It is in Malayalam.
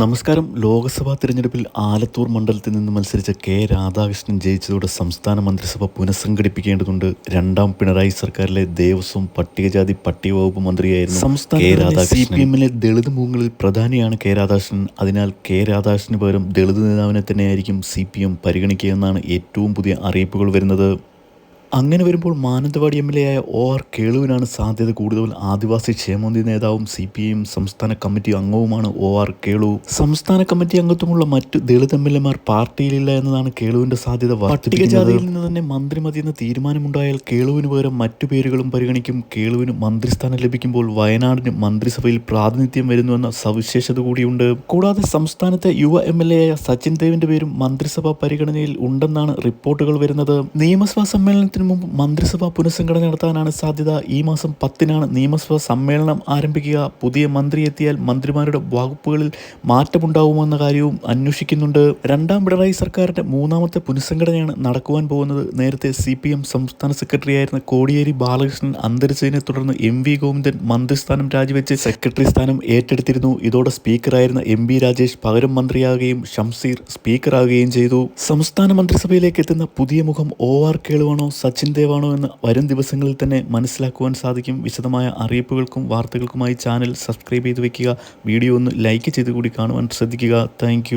നമസ്കാരം. ലോക്സഭാ തിരഞ്ഞെടുപ്പിൽ ആലത്തൂർ മണ്ഡലത്തിൽ നിന്ന് മത്സരിച്ച കെ രാധാകൃഷ്ണൻ ജയിച്ചതോടെ സംസ്ഥാന മന്ത്രിസഭ പുനഃസംഘടിപ്പിക്കേണ്ടതുണ്ട്. രണ്ടാം പിണറായി സർക്കാരിലെ ദേവസ്വം പട്ടികജാതി പട്ടിക വകുപ്പ് മന്ത്രിയായിരുന്നു സംസ്ഥാന സി പി എമ്മിലെ ദളിത് മുഖങ്ങളിൽ പ്രധാനിയാണ് കെ രാധാകൃഷ്ണൻ. അതിനാൽ കെ രാധാകൃഷ്ണന് പകരം ദളിത് നേതാവിനെ തന്നെയായിരിക്കും സി പി എം പരിഗണിക്കുക എന്നാണ് ഏറ്റവും പുതിയ അറിയിപ്പുകൾ വരുന്നത്. അങ്ങനെ വരുമ്പോൾ മാനന്തവാടി എം എൽ എ ആയ ഒ ആർ കേളുവിനാണ് സാധ്യത കൂടുതൽ. ആദിവാസി ക്ഷേമനിധി നേതാവും സി പി ഐ സംസ്ഥാന കമ്മിറ്റി അംഗവുമാണ് ഒ ആർ കേളു. സംസ്ഥാന കമ്മിറ്റി അംഗത്വമുള്ള മറ്റു ദളിത് എം എൽ എമാർ പാർട്ടിയിലില്ല എന്നതാണ് കേളുവിന്റെ സാധ്യത പട്ടികജാതിയിൽ നിന്ന് തന്നെ മന്ത്രിമതി എന്ന തീരുമാനമുണ്ടായാൽ കേളുവിന് പകരം മറ്റു പേരുകളും പരിഗണിക്കും. കേളുവിന് മന്ത്രിസ്ഥാനം ലഭിക്കുമ്പോൾ വയനാടിന് മന്ത്രിസഭയിൽ പ്രാതിനിധ്യം വരുന്നുവെന്ന സവിശേഷത കൂടിയുണ്ട്. കൂടാതെ സംസ്ഥാനത്തെ യുവ എം എൽ എ ആയ സച്ചിൻ ദേവിന്റെ പേരും മന്ത്രിസഭാ പരിഗണനയിൽ ഉണ്ടെന്നാണ് റിപ്പോർട്ടുകൾ വരുന്നത്. നിയമസഭാ സമ്മേളനത്തിന് മുമ്പ് മന്ത്രിസഭാ പുനഃസംഘടന നടത്താനാണ് സാധ്യത. ഈ മാസം പത്തിനാണ് നിയമസഭാ സമ്മേളനം ആരംഭിക്കുക. പുതിയ മന്ത്രി എത്തിയാൽ മന്ത്രിമാരുടെ വകുപ്പുകളിൽ മാറ്റമുണ്ടാവുമെന്ന കാര്യവും അന്വേഷിക്കുന്നുണ്ട്. രണ്ടാം പിണറായി സർക്കാരിന്റെ മൂന്നാമത്തെ പുനഃസംഘടനയാണ് നടക്കുവാൻ പോകുന്നത്. നേരത്തെ സി പി എം സംസ്ഥാന കോടിയേരി ബാലകൃഷ്ണൻ അന്തരിച്ചതിനെ തുടർന്ന് എം വി ഗോവിന്ദൻ മന്ത്രിസ്ഥാനം രാജിവെച്ച് സെക്രട്ടറി സ്ഥാനം ഏറ്റെടുത്തിരുന്നു. ഇതോടെ സ്പീക്കറായിരുന്ന എം ബി രാജേഷ് പകരം മന്ത്രിയാകുകയും ഷംസീർ സ്പീക്കറാകുകയും ചെയ്തു. സംസ്ഥാന മന്ത്രിസഭയിലേക്ക് എത്തുന്ന പുതിയ മുഖം ഒ ആർ കേളുവാണോ? സച്ചിൻ ദേവാണോ എന്ന് വരും ദിവസങ്ങളിൽ തന്നെ മനസ്സിലാക്കുവാൻ സാധിക്കും. വിശദമായ അറിയിപ്പുകൾക്കും വാർത്തകൾക്കുമായി ചാനൽ സബ്സ്ക്രൈബ് ചെയ്ത് വയ്ക്കുക. വീഡിയോ ഒന്ന് ലൈക്ക് ചെയ്ത് കൂടി കാണുവാൻ ശ്രദ്ധിക്കുക. താങ്ക്